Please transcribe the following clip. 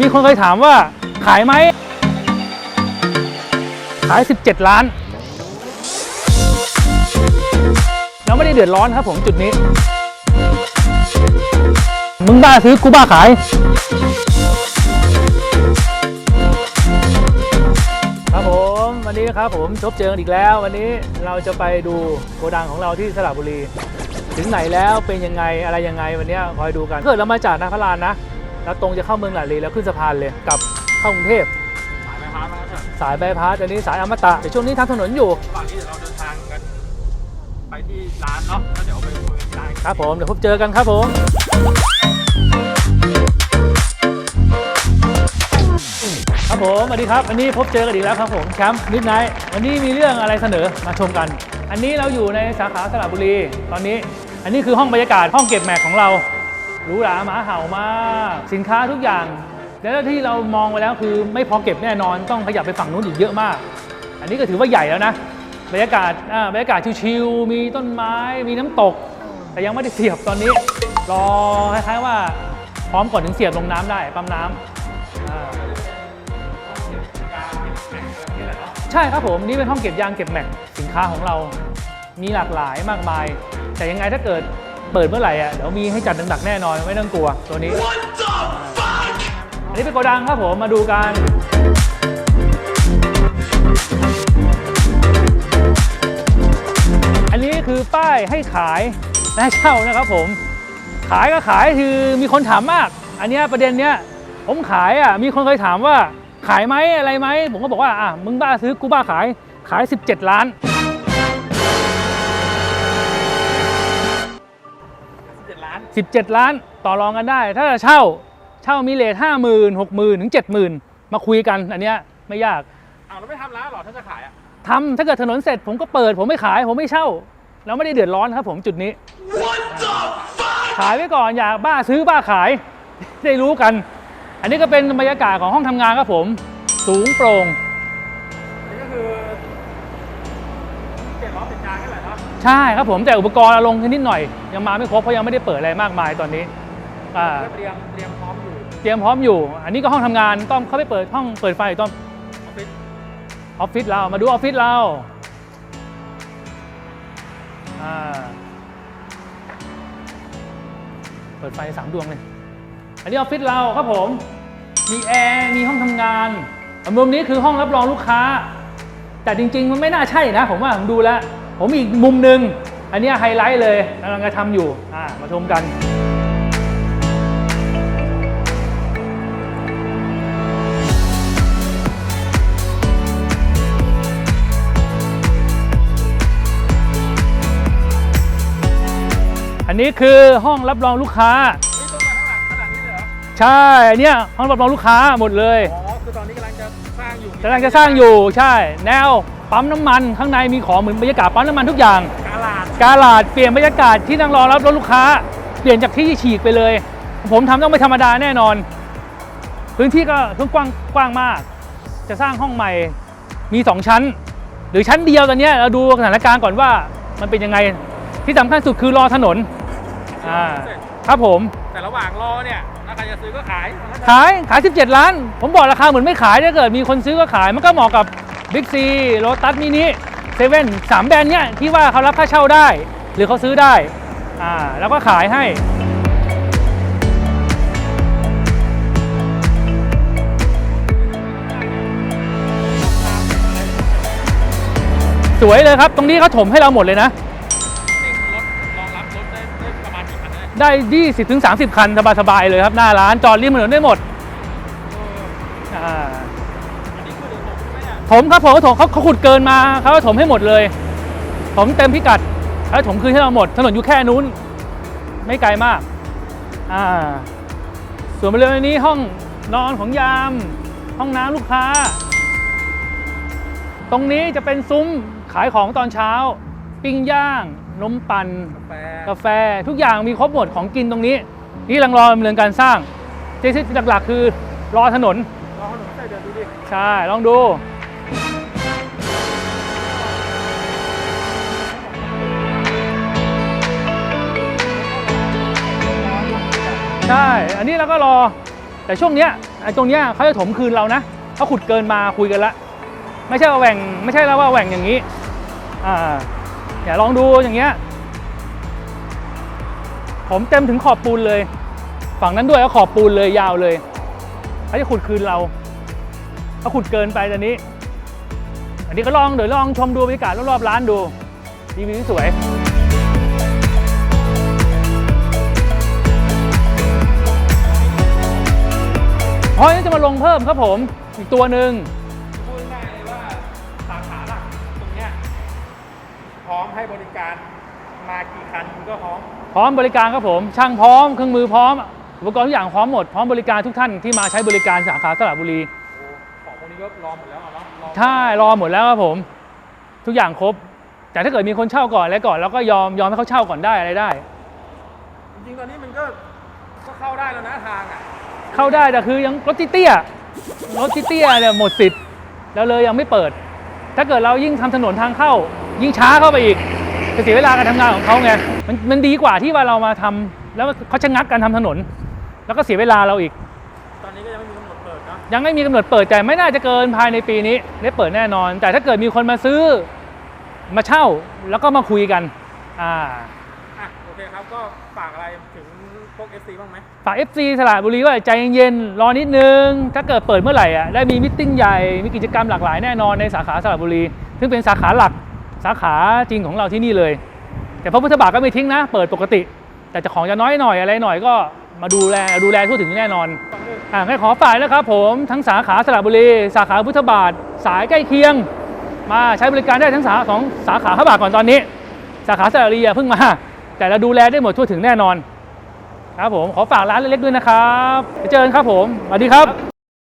มีคนเคยถามว่าขายไหม ขาย 17 ล้าน เราไม่ได้เดือดร้อนครับผมจุดนี้ มึงบ้าซื้อกูบ้าขาย ครับผมวันนี้นะครับผมพบเจอกันอีกแล้ว วันนี้เราจะไปดูโกดังของเราที่สระบุรี ถึงไหนแล้วเป็นยังไงอะไรยังไงวันนี้คอยดูกันถ้าเกิดเรามาจากนาพระลานนะ แล้วตรงจะเข้าเมืองหลาดลีแล้วขึ้นสะพานเลยกลับเข้ากรุงเทพสายไฟฟ้ามาแล้วครับสายบายพาสอันนี้สายอมตะแต่ช่วงนี้ทำถนนอยู่ ระหว่างนี้เดี๋ยวเราเดินทางกันไปที่ร้านเนาะแล้วเดี๋ยวไปคุยกันที่ร้านครับผม เดี๋ยวพบเจอกันครับผมครับผมสวัสดีครับวันนี้พบเจอกันอีกแล้วครับผมแชมป์มิดไนท์วันนี้มีเรื่องอะไรเสนอมาชมกัน อันนี้เราอยู่ในสาขาสระบุรี ตอนนี้ อันนี้คือห้องบรรยากาศห้องเก็บแม็กของเรา หรูหราหมาเห่ามากสินค้าทุกอย่างแล้วที่เรามองไปแล้วคือไม่พอเก็บแน่นอนต้องขยับไปฝั่งนู้นอีกเยอะมาก อันนี้ก็ถือว่าใหญ่แล้วนะบรรยากาศบรรยากาศชิวๆมีต้นไม้มีน้ำตก แต่ยังไม่ได้เสียบตอนนี้รอคล้ายๆว่าพร้อมก่อนถึงเสียบลงน้ำได้ปั๊มน้ำอ่าใช่ครับผมนี่เป็นห้องเก็บยางเก็บแม็กสินค้าของเรามีหลากหลายมากมาย แต่ยังไงถ้าเกิด เปิดเมื่อไหร่อะเดี๋ยวมีให้จัดหนักๆแน่นอนไม่ต้องกลัวตัวนี้ อันนี้เป็นโกดังครับผมมาดูกันอันนี้คือป้ายให้ขายและให้เช่านะครับผม ขายก็ขายคือมีคนถามมาก อันนี้ประเด็นเนี้ยผมขายอะมีคนเคยถามว่าขายไหมอะไรไหมผมก็บอกว่าอะมึงบ้าซื้อกูบ้าขายขาย 17 ล้าน 17ล้าน17 ล้านต่อรองกันได้ ถ้าจะเช่าเช่ามีเลทห้าหมื่นหกหมื่นถึงเจ็ดหมื่นมาคุยกันอันเนี้ยไม่ยากอ้าวเราไม่ทำร้านหรอถ้าจะขายอะทำถ้าเกิดถนนเสร็จผมก็เปิด ผมไม่ขายผมไม่เช่า เราไม่ได้เดือดร้อนครับผมจุดนี้ ขายไว้ก่อนอยากบ้าซื้อบ้าขาย ได้รู้กัน อันนี้ก็เป็นบรรยากาศของห้องทำงานครับผม สูงโปร่ง ใช่ครับผมแต่อุปกรณ์เราลงแค่นิดหน่อย ยังมาไม่ครบเพราะยังไม่ได้เปิดอะไรมากมายตอนนี้อ่าก็เตรียมเตรียมพร้อมอยู่เตรียมพร้อมอยู่ อันนี้ก็ห้องทำงานต้องเข้าไปเปิดห้องเปิดไฟต้องออฟฟิศออฟฟิศเรามาดูออฟฟิศเราอ่าเปิดไฟสามดวงเลย อันนี้ออฟฟิศเราครับผม มีแอร์มีห้องทำงานมุมนี้คือห้องรับรองลูกค้า แต่จริง ๆ มันไม่น่าใช่นะ ผมว่าผมดูแล้ว ผมมีอีกมุมหนึ่งอันเนี้ยไฮไลท์เลยกำลังจะทำอยู่อ่ามาชมกันอันนี้คือห้องรับรองลูกค้านี่ต้นมาข้างหลังขนาดนี้เลยเหรอใช่อันเนี้ยห้องรับรองลูกค้าหมดเลยอ๋อคือตอนนี้กำลังจะสร้างอยู่กำลังจะสร้างอยู่ใช่แนว ปั๊มน้ำมันข้างในมีของเหมือนบรรยากาศปั๊มน้ำมันทุกอย่าง กาลาดกาลาดเปลี่ยนบรรยากาศที่นั่งรอรับรถลูกค้า เปลี่ยนจากที่ฉีกไปเลย ผมทำต้องไม่ธรรมดาแน่นอน พื้นที่ก็ทุ่งกว้างกว้างมาก จะสร้างห้องใหม่มี 2 ชั้น หรือชั้นเดียวตอนเนี้ยเราดูสถานการณ์ก่อนว่ามันเป็นยังไงที่สำคัญสุดคือรอถนนอ่าเสร็จครับผมแต่ระหว่างรอเนี่ยถ้าใครจะซื้อก็ขายขายขาย 17 ล้าน ผมบอกราคาเหมือนไม่ขายถ้าเกิดมีคนซื้อก็ขายมันก็เหมาะกับ Big C โ o ตัสมินิเซเว่นสามแบรนด์เนี้ยที่ว่าเขารับค่าเช่าได้ หรือเขาซื้อได้อ่าแล้วก็ขายให้สวยเลยครับ ตรงนี้เขาถมให้เราหมดเลยนะนิ่งรถรองรับรถได้ได้ประมาณกี่คันเนี่ยได้ 20ถึง30 คัน สบายๆเลยครับ หน้าร้านจอดริมถนนได้หมด ถมครับผมเขาถมเขาเขาขุดเกินมาเขาก็ถมให้หมดเลยถมเต็มพิกัดแล้วถมคืนให้เราหมด ถนนอยู่แค่นู้น ไม่ไกลมากอ่าส่วนบริเวณนี้ห้องนอนของยาม ห้องน้ำลูกค้า ตรงนี้จะเป็นซุ้มขายของตอนเช้า ปิ้งย่าง นมปัน่นกาแฟกาแฟทุกอย่างมีครบหมดของกินตรงนี้ นี่กำลังรอดำเนินการสร้างที่หลักๆคือรอถนนรอถนนใส่เดินดูดิใช่ลองดู ใช่ อันนี้เราก็รอ แต่ช่วงเนี้ยไอ้ตรงเนี้ยเขาจะถมคืนเรานะเขาขุดเกินมาคุยกันละไม่ใช่ว่าแหว่งไม่ใช่แล้วว่าแหว่งอย่างนี้ อ่าอย่าลองดูอย่างเงี้ย ผมเต็มถึงขอบปูนเลย ฝั่งนั้นด้วยก็ขอบปูนเลยยาวเลยเขาจะขุดคืนเราเขาขุดเกินไปตอนนี้ อันนี้ก็ลองเดี๋ยวลองชมดูบรรยากาศรอบๆร้านดูดีวิวสวย เพราะนี่จะมาลงเพิ่มครับผมอีกตัวหนึ่งพูดง่ายๆเลยว่าสาขาหลักตรงเนี้ยพร้อมให้บริการมากี่คันก็พร้อม พร้อมบริการครับผม ช่างพร้อมเครื่องมือพร้อมอุปกรณ์ทุกอย่างพร้อมหมดพร้อมบริการทุกท่านที่มาใช้บริการสาขาสระบุรีโอ้ของพวกนี้ก็รอหมดแล้วอะเนาะรอใช่รอหมดแล้วครับผม ทุกอย่างครบ แต่ถ้าเกิดมีคนเช่าก่อนอะไรก่อนเราก็ยอมยอมให้เขาเช่าก่อนได้อะไรได้ จริงๆตอนนี้มันก็ก็เข้าได้แล้วนะทางอะ เข้าได้แต่คือยังรถเตี้ยๆรถเตี้ยๆเนี่ยหมดสิทธิ์แล้วเลยยังไม่เปิด ถ้าเกิดเรายิ่งทำถนนทางเข้า ยิ่งช้าเข้าไปอีกจะเสียเวลาการทำงานของเขาไงมันมันดีกว่าที่ว่าเรามาทำแล้วเขาชะงักการทำถนน แล้วก็เสียเวลาเราอีก ตอนนี้ก็ยังไม่มีกำหนดเปิดนะยังไม่มีกำหนดเปิดแต่ไม่น่าจะเกินภายในปีนี้ได้เปิดแน่นอน แต่ถ้าเกิดมีคนมาซื้อมาเช่าแล้วก็มาคุยกันอ่า อะโอเคครับก็ฝากอะไรถึงพวก FC บ้างไหมฝาก FC สระบุรีว่าใจเย็นๆรอนิดนึง ถ้าเกิดเปิดเมื่อไหร่อะได้มีมิทติ้งใหญ่มีกิจกรรมหลากหลายแน่นอนในสาขาสระบุรี ซึ่งเป็นสาขาหลักสาขาจริงของเราที่นี่เลย แต่พระพุทธบาทก็ไม่ทิ้งนะ เปิดปกติ แต่จะของจะน้อยหน่อยอะไรหน่อยก็มาดูแลดูแลทั่วถึงแน่นอนอ่าให้ขอฝากนะครับผมทั้งสาขาสระบุรีสาขาพุทธบาทสายใกล้เคียง มาใช้บริการได้ทั้งสาสองสาขาพระบาทก่อนตอนนี้ สาขาสระบุรีอย่าเพิ่งมา แต่เราดูแลได้หมดทั่วถึงแน่นอน ครับผมขอฝากร้านเล็กๆด้วยนะครับไปเจอกันครับผมสวัสดีครับ